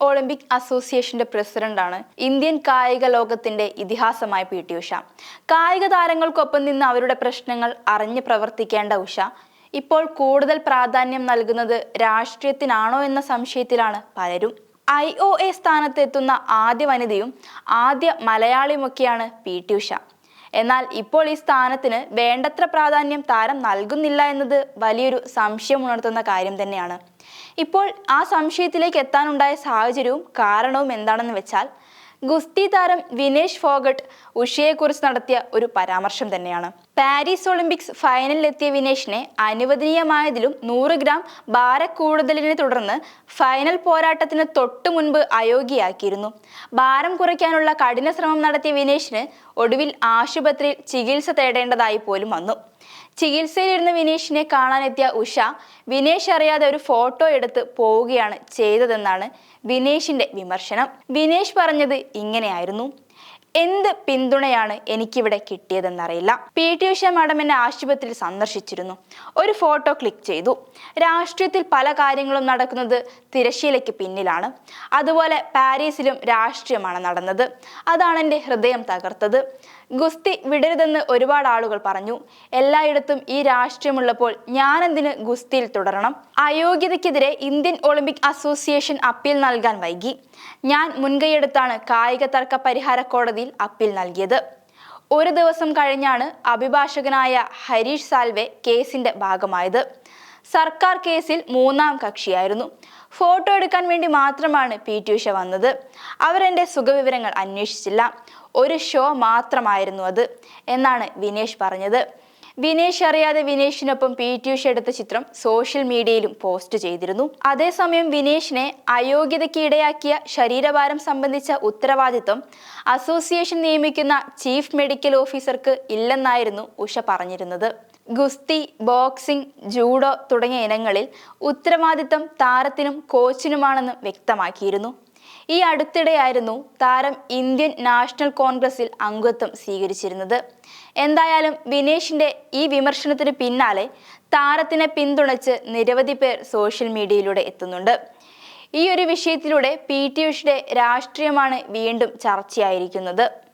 Olympic അസോസിയേഷന്റെ പ്രസിഡന്റാണ് Indian കായിക ലോകത്തിന്റെ ഇതിഹാസമായ പി ടി ഉഷ. കായിക താരങ്ങൾക്കൊപ്പം നിന്ന് അവരുടെ പ്രശ്നങ്ങൾ അറിഞ്ഞ് പ്രവർത്തിക്കേണ്ട ഉഷ. ഇപ്പോൾ കൂടുതൽ പ്രാധാന്യം നൽകുന്നത് രാഷ്ട്രീയത്തിനാണോ എന്ന സംശയത്തിലാണ് പലരും. ഐ ഒ എ സ്ഥാനത്തെത്തുന്ന ആദ്യ വനിതയും ആദ്യ മലയാളിയുമൊക്കെയാണ് പി ടി ഉഷ. എന്നാൽ ഇപ്പോൾ ഈ സ്ഥാനത്തിന് വേണ്ടത്ര പ്രാധാന്യം താരം നൽകുന്നില്ല എന്നത് വലിയൊരു സംശയം ഉണർത്തുന്ന കാര്യം തന്നെയാണ്. ഇപ്പോൾ ആ സംശയത്തിലേക്ക് എത്താനുണ്ടായ സാഹചര്യവും കാരണവും എന്താണെന്ന് വെച്ചാൽ ഗുസ്തി താരം വിനേഷ് ഫോഗട്ട് ഉഷയെക്കുറിച്ച് നടത്തിയ ഒരു പരാമർശം തന്നെയാണ്. പാരീസ് ഒളിമ്പിക്സ് ഫൈനലിലെത്തിയ വിനേഷിനെ അനുവദനീയമായതിലും നൂറ് ഗ്രാം ഭാരക്കൂടുതലിനെ തുടർന്ന് ഫൈനൽ പോരാട്ടത്തിന് തൊട്ടു മുൻപ് അയോഗ്യയാക്കിയിരുന്നു. ഭാരം കുറയ്ക്കാനുള്ള കഠിന ശ്രമം നടത്തിയ വിനേഷിന് ഒടുവിൽ ആശുപത്രിയിൽ ചികിത്സ തേടേണ്ടതായി പോലും വന്നു. ചികിത്സയിലിരുന്ന വിനേഷിനെ കാണാനെത്തിയ ഉഷ വിനേഷ് അറിയാതെ ഒരു ഫോട്ടോ എടുത്ത് പോവുകയാണ് ചെയ്തതെന്നാണ് വിനേഷിന്റെ വിമർശനം. വിനേഷ് പറഞ്ഞത് ഇങ്ങനെയായിരുന്നു. എന്ത് പിന്തുണയാണ് എനിക്കിവിടെ കിട്ടിയതെന്നറിയില്ല. പി. ടി. ഉഷ മാഡം എന്നെ ആശുപത്രിയിൽ സന്ദർശിച്ചിരുന്നു. ഒരു ഫോട്ടോ ക്ലിക്ക് ചെയ്തു. രാഷ്ട്രീയത്തിൽ പല കാര്യങ്ങളും നടക്കുന്നത് തിരശീലയ്ക്ക് പിന്നിലാണ്. അതുപോലെ പാരീസിലും രാഷ്ട്രീയമാണ് നടന്നത്. അതാണ് എന്റെ ഹൃദയം തകർത്തത്. ഗുസ്തി വിടരുതെന്ന് ഒരുപാട് ആളുകൾ പറഞ്ഞു. എല്ലായിടത്തും ഈ രാഷ്ട്രീയമുള്ളപ്പോൾ ഞാനെന്തിന് ഗുസ്തിയിൽ തുടരണം? അയോഗ്യതയ്ക്കെതിരെ ഇന്ത്യൻ ഒളിമ്പിക് അസോസിയേഷൻ അപ്പീൽ നൽകാൻ വൈകി. ഞാൻ മുൻകൈയെടുത്താണ് കായിക തർക്ക പരിഹാര കോടതിയിൽ അപ്പീൽ നൽകിയത്. ഒരു ദിവസം കഴിഞ്ഞാണ് അഭിഭാഷകനായ ഹരീഷ് സാൽവെ കേസിന്റെ ഭാഗമായത്. സർക്കാർ കേസിൽ മൂന്നാം കക്ഷിയായിരുന്നു. ഫോട്ടോ എടുക്കാൻ വേണ്ടി മാത്രമാണ് പി ടി ഉഷ വന്നത്. അവരെന്റെ സുഖവിവരങ്ങൾ അന്വേഷിച്ചില്ല. ഒരു ഷോ മാത്രമായിരുന്നു അത് എന്നാണ് വിനേഷ് പറഞ്ഞത്. വിനേഷ് അറിയാതെ വിനേഷിനൊപ്പം പി ടി ഉഷ എടുത്ത ചിത്രം സോഷ്യൽ മീഡിയയിലും പോസ്റ്റ് ചെയ്തിരുന്നു. അതേസമയം വിനേഷിനെ അയോഗ്യതയ്ക്ക് ഇടയാക്കിയ ശരീരഭാരം സംബന്ധിച്ച ഉത്തരവാദിത്വം അസോസിയേഷൻ നിയമിക്കുന്ന ചീഫ് മെഡിക്കൽ ഓഫീസർക്ക് ഇല്ലെന്നായിരുന്നു ഉഷ പറഞ്ഞിരുന്നത്. ഗുസ്തി ബോക്സിംഗ് ജൂഡോ തുടങ്ങിയ ഇനങ്ങളിൽ ഉത്തരവാദിത്തം താരത്തിനും കോച്ചിനുമാണെന്ന് വ്യക്തമാക്കിയിരുന്നു. ഈ അടുത്തിടെയായിരുന്നു താരം ഇന്ത്യൻ നാഷണൽ കോൺഗ്രസിൽ അംഗത്വം സ്വീകരിച്ചിരുന്നത്. എന്തായാലും വിനേഷിന്റെ ഈ വിമർശനത്തിന് പിന്നാലെ താരത്തിനെ പിന്തുണച്ച് നിരവധി പേർ സോഷ്യൽ മീഡിയയിലൂടെ എത്തുന്നുണ്ട്. ഈ ഒരു വിഷയത്തിലൂടെ പി ടി ഉഷയുടെ രാഷ്ട്രീയമാണ് വീണ്ടും ചർച്ചയായിരിക്കുന്നത്.